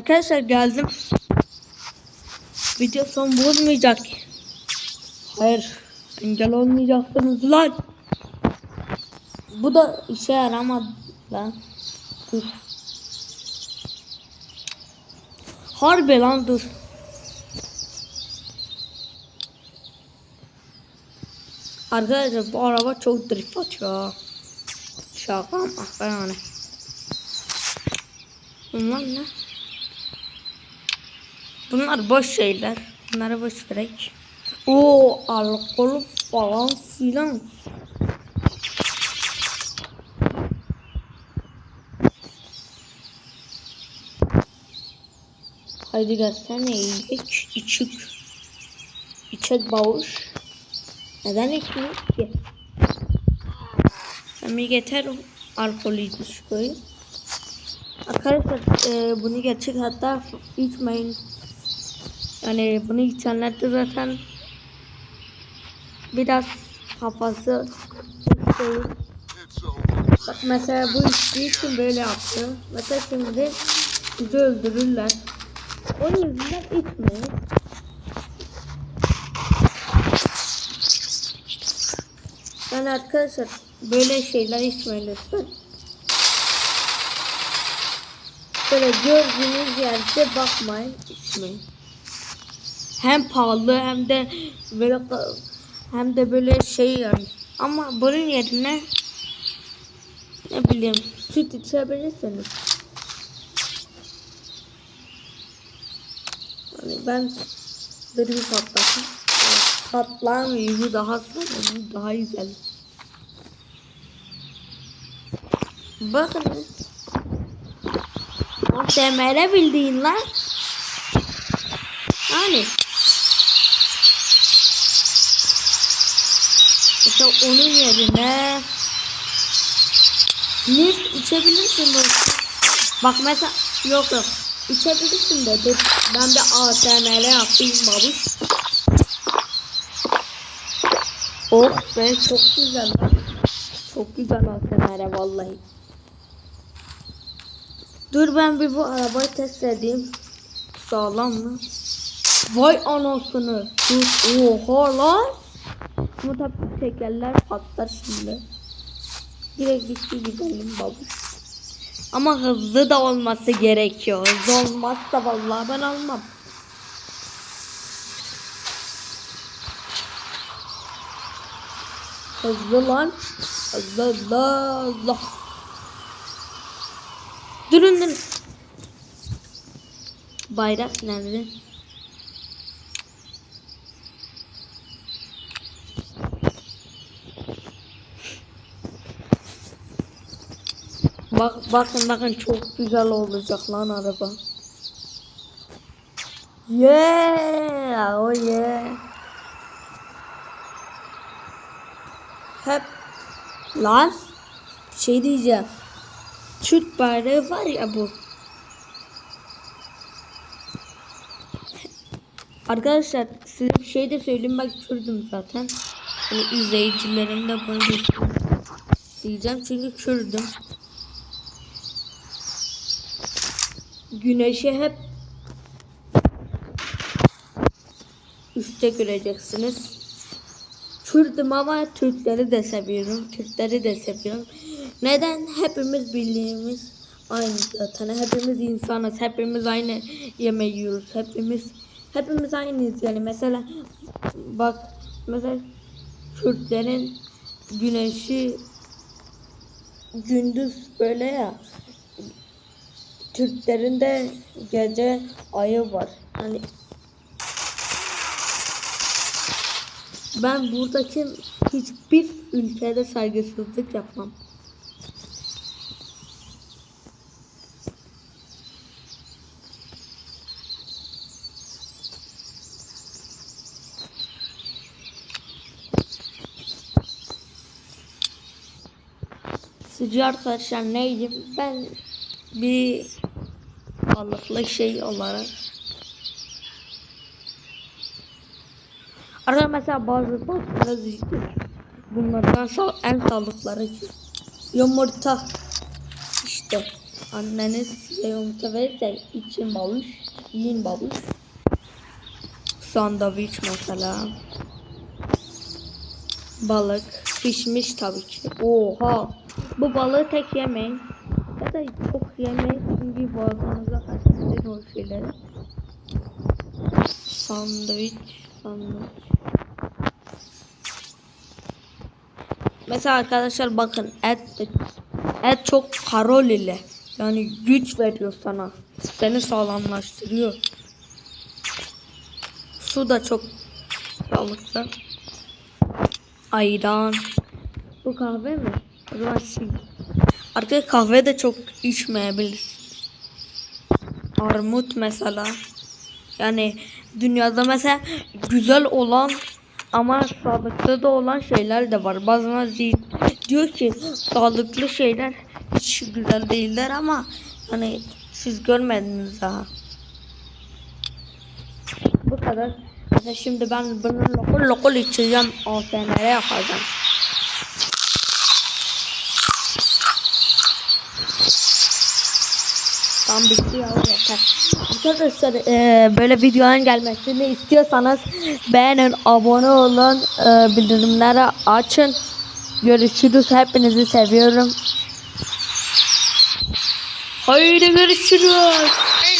Arkadaşlar geldim. Video son bulmayacak. Hayır. Engel olmayacaksınız lan. Bu da işe yaramadı lan. Dur. Harbi lan dur. Arkadaşlar bu araba çok drift atıyor. Şaka maka yani. Bunlar ne? Bunlar boş şeyler. Bunları boş verek. Oo alkol falan filan. Haydi gelsene iç, içik. İçek bavuş. Neden içmiyor ki? Sen bir getir alkolü iç koyun. Arkadaşlar e, bunu gerçek hatta içmeyin. Yani bunu içenler de zaten biraz kafası şey. Bak mesela bu içtiği için böyle yaptı. Mesela şimdi bizi öldürürler. Onun yüzünden içmeyin. Yani arkadaşlar böyle şeyler içmeyin lütfen. Böyle gördüğünüz yerde bakmayın, içmeyin. Hem pahalı hem de böyle hem de böyle şey yani. Ama bunun yerine ne bileyim süt içebilirsiniz. Hani ben böyle bir patlatayım. Patlamıyor bu daha sonra bu daha güzel. Bakın. ASMR bildiğin lan. Yani. Mesela onun yerine Nif içebilirsin bak. Bak mesela yok yok. İçebilirsin de dur. Ben bir ASMR yapayım babuş. Oh be çok güzel. Çok güzel ASMR vallahi. Dur ben bir bu arabayı test edeyim. Sağlam mı? Vay anasını. Dur. Oha lan. Bu tabi tekerler patlar şimdi. Direkt gitti gidelim babuş. Ama hızlı da olması gerekiyor. Hızlı olmazsa vallahi ben almam. Hızlı lan. Hızlı hızlı hızlı. Durun durun. Bayrak nerede? Bak bakın bakın çok güzel olacak lan araba. Yeah, oh yeah. Hep lan şey diyeceğim. Türk bayrağı var ya bu. Arkadaşlar size bir şey de söyleyeyim ben Kürdüm zaten. Hani izleyicilerim de bunu diyeceğim çünkü Kürdüm. Güneşi hep üstte göreceksiniz. Kürdüm ama Türkleri de seviyorum. Türkleri de seviyorum. Neden? Hepimiz bildiğimiz aynı zaten. Hepimiz insanız. Hepimiz aynı yemeği yiyoruz. Hepimiz hepimiz aynıyız yani. Mesela bak mesela Kürtlerin güneşi gündüz böyle ya. Türklerin de gece ayı var. Hani ben buradaki hiçbir ülkede saygısızlık yapmam. Sizce arkadaşlar neydim? Ben bir balıklı şey olarak Arada mesela bazı zikir. Bunlardan sağ, en sağlıkları yumurta işte anneniz size yumurta verirse için babuş, yiyin babuş. Sandviç mesela. Balık. Pişmiş tabii ki. Oha. Bu balığı tek yemeyin. Ya da çok yemeyin çünkü boğazınıza kaçırır o şeyleri. Sandviç. Sandviç. Mesela arkadaşlar bakın et de, et çok karol ile yani güç veriyor sana. Seni sağlamlaştırıyor. Su da çok sağlıklı. Ayran. Bu kahve mi? O zaman sim. Arkadaşlar kahve de çok içmeyebilirsiniz. Armut mesela. Yani dünyada mesela güzel olan ama sağlıklı da olan şeyler de var. Di- diyor ki sağlıklı şeyler hiç güzel değiller ama hani siz görmediniz daha. Bu kadar. Mesela şimdi ben bunu lokal lokal içeceğim. ASMR yapacağım. Tam bitti ya yeter. Arkadaşlar e, böyle videoların gelmesini istiyorsanız beğenin, abone olun, e, bildirimleri açın. Görüşürüz. Hepinizi seviyorum. Haydi görüşürüz.